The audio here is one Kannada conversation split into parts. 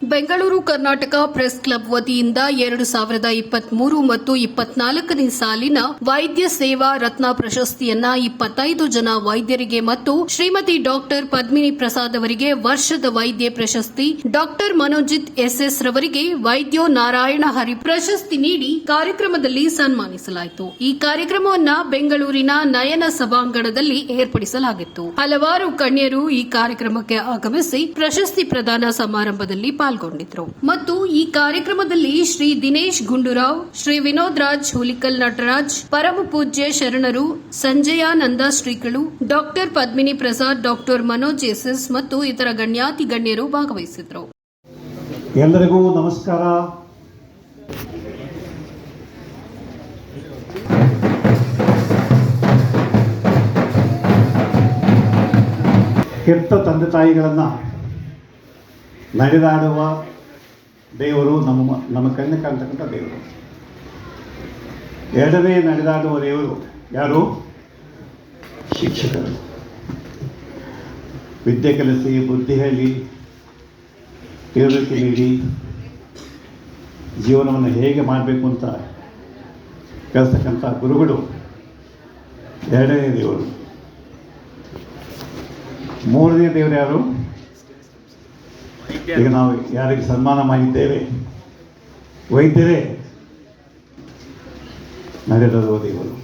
ಬೆಂಗಳೂರು ಕರ್ನಾಟಕ ಪ್ರೆಸ್ ಕ್ಲಬ್ ವತಿಯಿಂದ ಎರಡು ಸಾವಿರದ ಇಪ್ಪತ್ಮೂರು ಮತ್ತು ಇಪ್ಪತ್ನಾಲ್ಕನೇ ಸಾಲಿನ ವೈದ್ಯ ಸೇವಾ ರತ್ನ ಪ್ರಶಸ್ತಿಯನ್ನ ಇಪ್ಪತ್ತೈದು ಜನ ವೈದ್ಯರಿಗೆ ಮತ್ತು ಶ್ರೀಮತಿ ಡಾಕ್ಟರ್ ಪದ್ಮಿನಿ ಪ್ರಸಾದ್ ಅವರಿಗೆ ವರ್ಷದ ವೈದ್ಯ ಪ್ರಶಸ್ತಿ, ಡಾಕ್ಟರ್ ಮನೋಜಿತ್ ಎಸ್ಎಸ್ ರವರಿಗೆ ವೈದ್ಯೋ ನಾರಾಯಣ ಹರಿ ಪ್ರಶಸ್ತಿ ನೀಡಿ ಕಾರ್ಯಕ್ರಮದಲ್ಲಿ ಸನ್ಮಾನಿಸಲಾಯಿತು. ಈ ಕಾರ್ಯಕ್ರಮವನ್ನ ಬೆಂಗಳೂರಿನ ನಯನ ಸಭಾಂಗಣದಲ್ಲಿ ಏರ್ಪಡಿಸಲಾಗಿತ್ತು. ಹಲವಾರು ಗಣ್ಯರು ಈ ಕಾರ್ಯಕ್ರಮಕ್ಕೆ ಆಗಮಿಸಿ ಪ್ರಶಸ್ತಿ ಪ್ರದಾನ ಸಮಾರಂಭದಲ್ಲಿ ಪಾಲ್ಗೊಂಡಿದ್ರು. ಮತ್ತು ಈ ಕಾರ್ಯಕ್ರಮದಲ್ಲಿ ಶ್ರೀ ದಿನೇಶ್ ಗುಂಡೂರಾವ್, ಶ್ರೀ ವಿನೋದ್ ರಾಜ್ ಹುಲಿಕಲ್ ನಟರಾಜ್, ಪರಮ ಪೂಜ್ಯ ಶರಣರು, ಸಂಜಯಾನಂದ ಶ್ರೀಗಳು, doctor Padmini Prasad, doctor Manoj S ಮತ್ತು ಇತರ ಗಣ್ಯಾತಿ ಗಣ್ಯರು ಭಾಗವಹಿಸಿದ್ರು. ಎಲ್ಲರಿಗೂ ನಮಸ್ಕಾರ. ಕೆಟ್ಟ ತಂದೆ ತಾಯಿಗಳನ್ನು ನಡೆದಾಡುವ ದೇವರು ನಮ್ಮ ನಮ್ಮ ಕಣ್ಣು ಕಾಣ್ತಕ್ಕಂಥ ದೇವರು. ಎರಡನೇ ನಡೆದಾಡುವ ದೇವರು ಯಾರು? ಶಿಕ್ಷಕರು. ವಿದ್ಯೆ ಕಲಿಸಿ, ಬುದ್ಧಿ ಹೇಳಿ, ತಿಳುವಳಿಕೆ ನೀಡಿ, ಜೀವನವನ್ನು ಹೇಗೆ ಮಾಡಬೇಕು ಅಂತ ಕಲಿಸ್ತಕ್ಕಂಥ ಗುರುಗಳು ಎರಡನೇ ದೇವರು. ಮೂರನೇ ದೇವರು ಯಾರು? ಈಗ ನಾವು ಯಾರಿಗೆ ಸನ್ಮಾನ ಮಾಡಿದ್ದೇವೆ? ವೈದ್ಯರೇ ನಡೆದಿರುವ ದೇವರು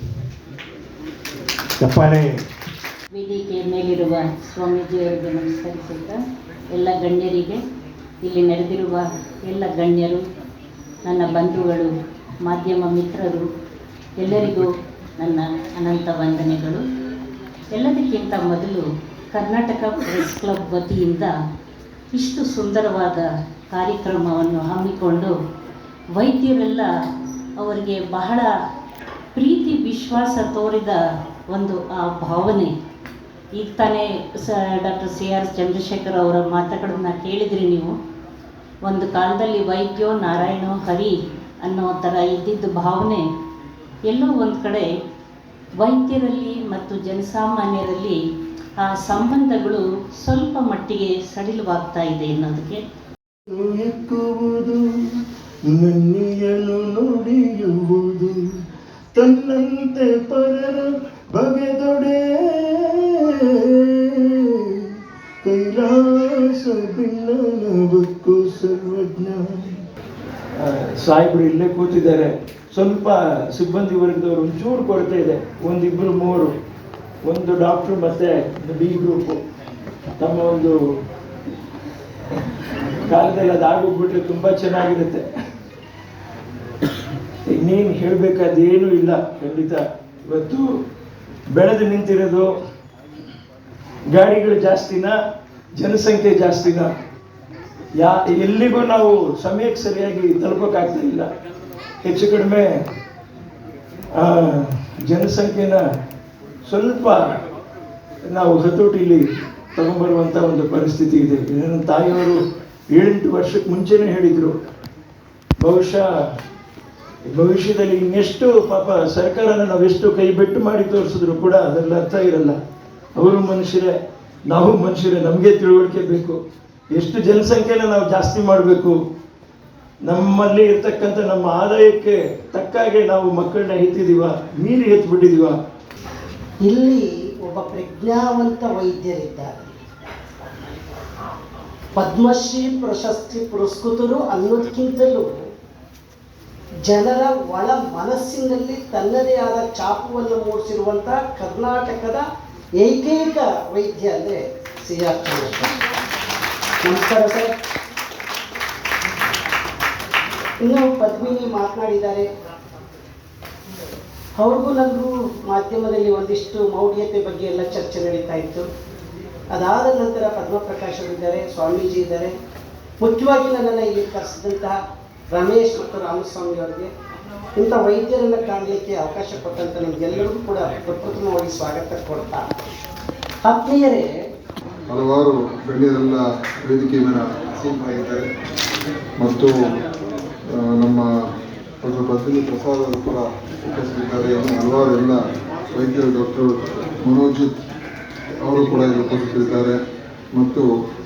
ಚಪ್ಪಾಳೆ ವೇದಿಕೆಯ ಮೇಲಿರುವ ಸ್ವಾಮೀಜಿಯವರಿಗೆ ನಮಸ್ಕರಿಸುತ್ತಾ ಎಲ್ಲ ಗಣ್ಯರಿಗೆ ಇಲ್ಲಿ ನಡೆದಿರುವ ಎಲ್ಲ ಗಣ್ಯರು, ನನ್ನ ಬಂಧುಗಳು, ಮಾಧ್ಯಮ ಮಿತ್ರರು, ಎಲ್ಲರಿಗೂ ನನ್ನ ಅನಂತ ವಂದನೆಗಳು. ಎಲ್ಲದಕ್ಕಿಂತ ಮೊದಲು ಕರ್ನಾಟಕ ಪ್ರೆಸ್ ಕ್ಲಬ್ ವತಿಯಿಂದ ಇಷ್ಟು ಸುಂದರವಾದ ಕಾರ್ಯಕ್ರಮವನ್ನು ಹಮ್ಮಿಕೊಂಡು ವೈದ್ಯರೆಲ್ಲ ಅವರಿಗೆ ಬಹಳ ಪ್ರೀತಿ ವಿಶ್ವಾಸ ತೋರಿದ ಒಂದು ಆ ಭಾವನೆ. ಈಗ ತಾನೇ ಸ, ಡಾಕ್ಟರ್ ಸಿ ಆರ್ ಚಂದ್ರಶೇಖರ್ ಅವರ ಮಾತುಗಳನ್ನು ಕೇಳಿದ್ರಿ ನೀವು. ಒಂದು ಕಾಲದಲ್ಲಿ ವೈದ್ಯೋ ನಾರಾಯಣೋ ಹರಿ ಅನ್ನೋ ಥರ ಇದ್ದಿದ್ದ ಭಾವನೆ. ಎಲ್ಲೋ ಒಂದು ಕಡೆ ವೈದ್ಯರಲ್ಲಿ ಮತ್ತು ಜನಸಾಮಾನ್ಯರಲ್ಲಿ ಆ ಸಂಬಂಧಗಳು ಸ್ವಲ್ಪ ಮಟ್ಟಿಗೆ ಸಡಿಲವಾಗ್ತಾ ಇದೆ ಅನ್ನೋದಕ್ಕೆ ನನ್ನಿಯನ್ನು ನನ್ನಿಯನು ನುಡಿಯುವುದು ತನ್ನಂತೆ ಪರರ ಬಗೆದೊಡೆ. ಕೈಲಾಸ ಬಕ್ಕು ಸರ್ವಜ್ಞ. ಸಾಹೇಬರು ಇಲ್ಲೇ ಕೂತಿದ್ದಾರೆ. ಸ್ವಲ್ಪ ಸಿಬ್ಬಂದಿ ವರ್ಗದವರು ಒಂಚೂರು ಕೊರತೆ ಇದೆ. ಒಂದಿಬ್ಬರು ಮೂರು. ಒಂದು ಡಾಕ್ಟ್ರು ಮತ್ತೆ ಬಿ ಗ್ರೂಪ್ ತಮ್ಮ ಒಂದು ಕಾಲದಲ್ಲಿ ಅದಾಗೋಗ್ಬಿಟ್ರೆ ತುಂಬ ಚೆನ್ನಾಗಿರುತ್ತೆ. ಇನ್ನೇನು ಹೇಳಬೇಕಾದೇನೂ ಇಲ್ಲ, ಖಂಡಿತ. ಇವತ್ತು ಬೆಳೆದು ನಿಂತಿರೋದು ಗಾಡಿಗಳು ಜಾಸ್ತಿನ, ಜನಸಂಖ್ಯೆ ಜಾಸ್ತಿನ? ಯಾ, ಎಲ್ಲಿಗೂ ನಾವು ಸಮಯಕ್ಕೆ ಸರಿಯಾಗಿ ತಲುಪೋಕ್ಕಾಗ್ತಾ ಇಲ್ಲ. ಹೆಚ್ಚು ಕಡಿಮೆ ಜನಸಂಖ್ಯೆನ ಸ್ವಲ್ಪ ನಾವು ಹತೋಟಿಲಿ ತಗೊಂಡ್ಬರುವಂಥ ಒಂದು ಪರಿಸ್ಥಿತಿ ಇದೆ. ನನ್ನ ತಾಯಿಯವರು ಏಳೆಂಟು ವರ್ಷಕ್ಕೆ ಮುಂಚೆನೇ ಹೇಳಿದರು, ಬಹುಶಃ ಭವಿಷ್ಯದಲ್ಲಿ ಇನ್ನೆಷ್ಟು ಪಾಪ ಸರ್ಕಾರನ ನಾವೆಷ್ಟು ಕೈ ಬೆಟ್ಟು ಮಾಡಿ ತೋರಿಸಿದ್ರು ಕೂಡ ಅದರಲ್ಲಿ ಅರ್ಥ ಇರಲ್ಲ. ಅವರು ಮನುಷ್ಯರೇ, ನಾವು ಮನುಷ್ಯರೇ, ನಮಗೆ ತಿಳುವಳಿಕೆ ಬೇಕು. ಎಷ್ಟು ಜನಸಂಖ್ಯೆನ ನಾವು ಜಾಸ್ತಿ ಮಾಡಬೇಕು. ನಮ್ಮಲ್ಲಿ ಇರ್ತಕ್ಕಂಥ ನಮ್ಮ ಆದಾಯಕ್ಕೆ ತಕ್ಕಾಗೆ ನಾವು ಮಕ್ಕಳನ್ನ ಎತ್ತಿದ್ದೀವ ಮೀರಿ ಎತ್ಬಿಟ್ಟಿದೀವ ಇಲ್ಲಿ ಒಬ್ಬ ಪ್ರಜ್ಞಾವಂತ ವೈದ್ಯರಿದ್ದಾರೆ. ಪದ್ಮಶ್ರೀ ಪ್ರಶಸ್ತಿ ಪುರಸ್ಕೃತರು ಅನ್ನೋದಕ್ಕಿಂತಲೂ ಜನರ ಒಳ ಮನಸ್ಸಿನಲ್ಲಿ ತನ್ನದೇ ಆದ ಚಾಪುವನ್ನು ಮೂಡಿಸಿರುವಂಥ ಕರ್ನಾಟಕದ ಏಕೈಕ ವೈದ್ಯ ಅಂದರೆ ಸಿ ಆರ್ ಇನ್ನು ಪದ್ಮಿನಿ ಮಾತನಾಡಿದ್ದಾರೆ. ಅವ್ರಿಗೂ ನನಗೂ ಮಾಧ್ಯಮದಲ್ಲಿ ಒಂದಿಷ್ಟು ಮೌಢ್ಯತೆ ಬಗ್ಗೆ ಎಲ್ಲ ಚರ್ಚೆ ನಡೀತಾ ಇತ್ತು. ಅದಾದ ನಂತರ ಪದ್ಮಪ್ರಕಾಶರಿದ್ದಾರೆ ಸ್ವಾಮೀಜಿ ಇದ್ದಾರೆ. ಮುಖ್ಯವಾಗಿ ನನ್ನನ್ನು ಇಲ್ಲಿ ಕರೆಸಿದಂತಹ ರಮೇಶ್ ಮತ್ತು ರಾಮಸ್ವಾಮಿ ಅವರಿಗೆ ಇಂಥ ವೈದ್ಯರನ್ನು ಕಾಣಲಿಕ್ಕೆ ಅವಕಾಶ ಕೊಟ್ಟಂತ ನಮಗೆಲ್ಲರಿಗೂ ಕೂಡ ಪ್ರಪ್ರಥಮವಾಗಿ ಸ್ವಾಗತ ಕೊಡ್ತಾ. ಆತ್ಮೀಯರೇ, ಹಲವಾರು ಗಣ್ಯರೆಲ್ಲ ವೇದಿಕೆ ಮೇಲೆ ಮತ್ತು ನಮ್ಮ ಡಾಕ್ಟರ್ ಬದಲು ಪ್ರಸಾದ್ ಅವರು ಕೂಡ ಉಪಸ್ಥಿತಿದ್ದಾರೆ. ಹಲವಾರು ಎಲ್ಲ ವೈದ್ಯರು, ಡಾಕ್ಟರ್, ಮನೋಜಿತ್ ಅವರು ಕೂಡ ಇಲ್ಲಿ ಉಪಸ್ಥಿತರಿದ್ದಾರೆ ಮತ್ತು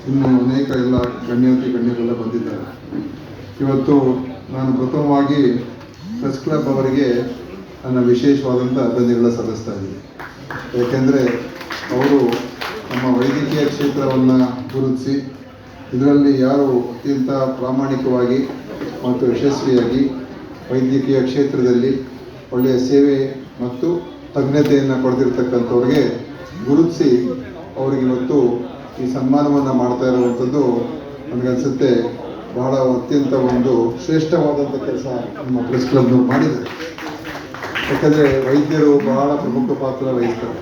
ಇನ್ನು ಅನೇಕ ಎಲ್ಲ ಗಣ್ಯಾತಿ, ಗಣ್ಯರೆಲ್ಲ ಬಂದಿದ್ದಾರೆ. ಇವತ್ತು ನಾನು ಪ್ರಥಮವಾಗಿ ಪ್ರೆಸ್ ಕ್ಲಬ್ ಅವರಿಗೆ ನನ್ನ ವಿಶೇಷವಾದಂಥ ಅಭಿನಂದನೆಗಳ ಸಲ್ಲಿಸ್ತಾ ಇದ್ದೀನಿ. ಏಕೆಂದರೆ ಅವರು ನಮ್ಮ ವೈದ್ಯಕೀಯ ಕ್ಷೇತ್ರವನ್ನು ಗುರುತಿಸಿ, ಇದರಲ್ಲಿ ಯಾರು ಅತ್ಯಂತ ಪ್ರಾಮಾಣಿಕವಾಗಿ ಮತ್ತು ಯಶಸ್ವಿಯಾಗಿ ವೈದ್ಯಕೀಯ ಕ್ಷೇತ್ರದಲ್ಲಿ ಒಳ್ಳೆಯ ಸೇವೆ ಮತ್ತು ತಜ್ಞತೆಯನ್ನು ಪಡೆದಿರ್ತಕ್ಕಂಥವ್ರಿಗೆ ಗುರುತಿಸಿ ಅವರಿಗೆ ಇವತ್ತು ಈ ಸನ್ಮಾನವನ್ನು ಮಾಡ್ತಾ ಇರುವಂಥದ್ದು ನನಗನ್ಸುತ್ತೆ. ಬಹಳ ಅತ್ಯಂತ ಒಂದು ಶ್ರೇಷ್ಠವಾದಂಥ ಕೆಲಸ ನಮ್ಮ ಪ್ರೆಸ್ ಕ್ಲಬ್ನವ್ರು ಮಾಡಿದ್ದಾರೆ. ಯಾಕಂದರೆ ವೈದ್ಯರು ಬಹಳ ಪ್ರಮುಖ ಪಾತ್ರ ವಹಿಸ್ತಾರೆ.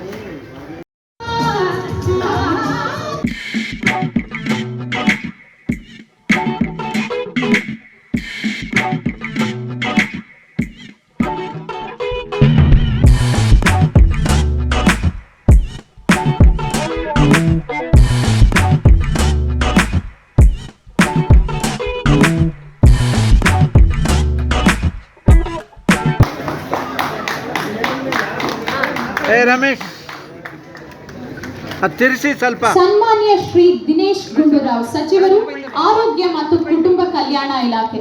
ರಮೇಶ್. ತಿರ್ಸಿ ಸ್ವಲ್ಪ. ಸನ್ಮಾನ್ಯ ಶ್ರೀ ದಿನೇಶ್ ಗುಂಡೂರಾವ್ ಸಚಿವರು ಆರೋಗ್ಯ ಮತ್ತು ಕುಟುಂಬ ಕಲ್ಯಾಣ ಇಲಾಖೆ.